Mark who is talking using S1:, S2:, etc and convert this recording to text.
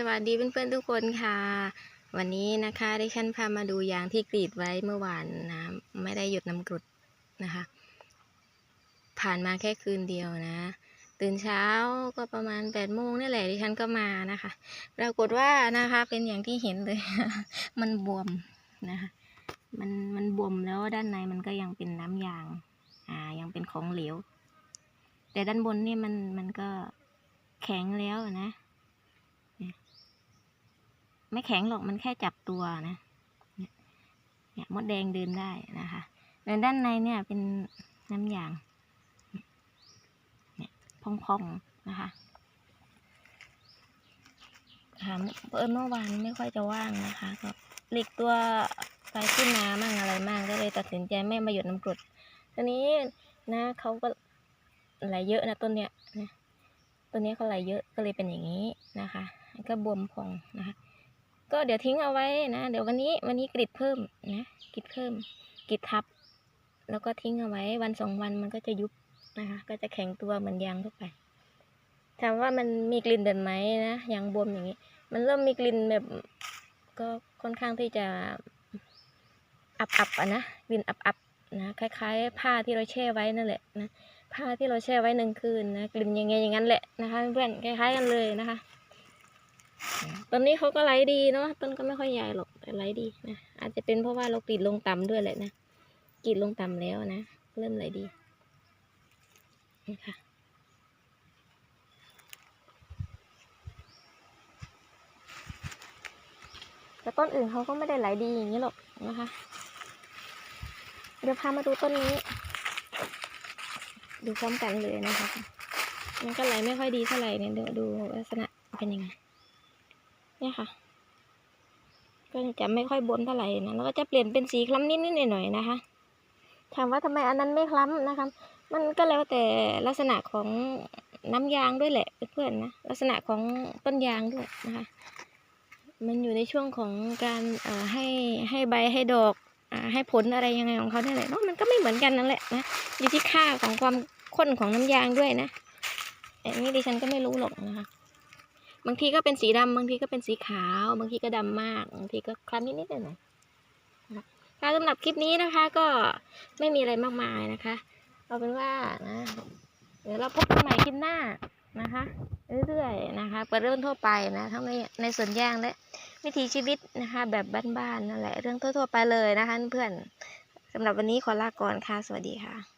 S1: สวัสดีเพื่อนๆทุกคนค่ะ วันนี้นะคะดิฉันพามาดูยางที่กรีดไว้เมื่อวานนะไม่ได้หยุดน้ำกรดนะคะ ผ่านมาแค่คืนเดียวนะ ตื่นเช้าก็ประมาณแปดโมงนี่แหละดิฉันก็มานะคะปรากฏว่านะคะเป็นอย่างที่เห็นเลย มันบวมนะคะมันมันบวมแล้วด้านในมันก็ยังเป็นน้ำยาง อ่ายังเป็นของเหลว แต่ด้านบนนี่มันมันก็แข็งแล้วนะ ไม่แข็งหรอกมันแค่จับตัวนะเนี่ยมดแดงเดินได้นะคะแต่ด้านในเนี่ยเป็นน้ำยางเนี่ยพองๆนะคะค่ะเอิญเมื่อวานไม่ค่อยจะว่างนะคะก็หลีกตัวไปขึ้นนามั่งอะไรมั่งก็เลยตัดสินใจไม่มาหยดน้ำกรดทีนี้นะเขาก็ไหลเยอะนะต้นเนี้ยนะต้นนี้เขาไหลเยอะก็เลยเป็นอย่างนี้นะคะ ก็บวมพองนะคะ ก็เดี๋ยวทิ้งเอาไว้นะ เดี๋ยววันนี้วันนี้กรีดเพิ่มนะกรีดเพิ่มกรีดทับ แล้วก็ทิ้งเอาไว้วันสองวันมันก็จะยุบนะคะ ก็จะแข็งตัวเหมือนยางทั่วไปถามว่ามันมีกลิ่นเดินไหมนะยางบวมอย่างนี้ มันเริ่มมีกลิ่นแบบก็ค่อนข้างที่จะอับอับอะนะกลิ่นอับอับนะคล้ายๆ ผ้าที่เราแช่ไว้นั่นแหละนะผ้าที่เราแช่ไว้หนึ่งคืนนะกลิ่นยังไงอย่างนั้นแหละนะคะ เพื่อนคล้ายๆกันเลยนะคะ ต้นนี้เขาก็ไหลดีเนาะต้นก็ไม่ค่อยใหญ่หรอกแต่ไหลดีนะอาจจะเป็นเพราะว่าเรากรีดลงต่ำด้วยแหละนะกรีดลงต่ำแล้วนะเริ่มไหลดีนี่ค่ะแต่ต้นอื่นเขาก็ไม่ได้ไหลดีอย่างนี้หรอกนะคะ เดี๋ยวพามาดูต้นนี้ ดูพร้อมกันเลยนะคะ มันก็ไหลไม่ค่อยดีเท่าไหร่เนี่ยเดี๋ยวดูลักษณะเป็นยังไง เนี่ยค่ะ ก็จะไม่ค่อยบวมเท่าไหร่นะแล้วก็จะเปลี่ยนเป็นสีคล้ำนิดๆหน่อยๆนะคะ ถามว่าทำไมอันนั้นไม่คล้ำนะคะ มันก็แล้วแต่ลักษณะของน้ำยางด้วยแหละเพื่อนๆนะลักษณะของต้นยางด้วยนะคะ มันอยู่ในช่วงของการเอ่อให้ให้ใบให้ดอกอ่าให้ผลอะไรยังไงของเขาเนี่ยแหละเนาะมันก็ไม่เหมือนกันนั่นแหละนะอยู่ที่ค่าของความข้นของน้ำยางด้วยนะอันนี้ดิฉันก็ไม่รู้หรอกนะคะ บางทีก็เป็นสีดำบางทีก็เป็นสีขาว บางทีก็ดำมาก บางทีก็คล้ำนิดๆหน่อยนะคะค่ะสำหรับคลิปนี้นะคะก็ไม่มีอะไรมากมายนะคะ เอาเป็นว่านะ เดี๋ยวเราพบกันใหม่คลิปหน้านะคะเรื่อยๆนะคะเปิดเรื่องทั่วไปนะทั้งในในส่วนยางและวิถีชีวิตนะคะ แบบบ้านๆนั่นแหละเรื่องทั่วๆไปเลยนะคะเพื่อนสำหรับวันนี้ขอลาก่อนค่ะ สวัสดีค่ะ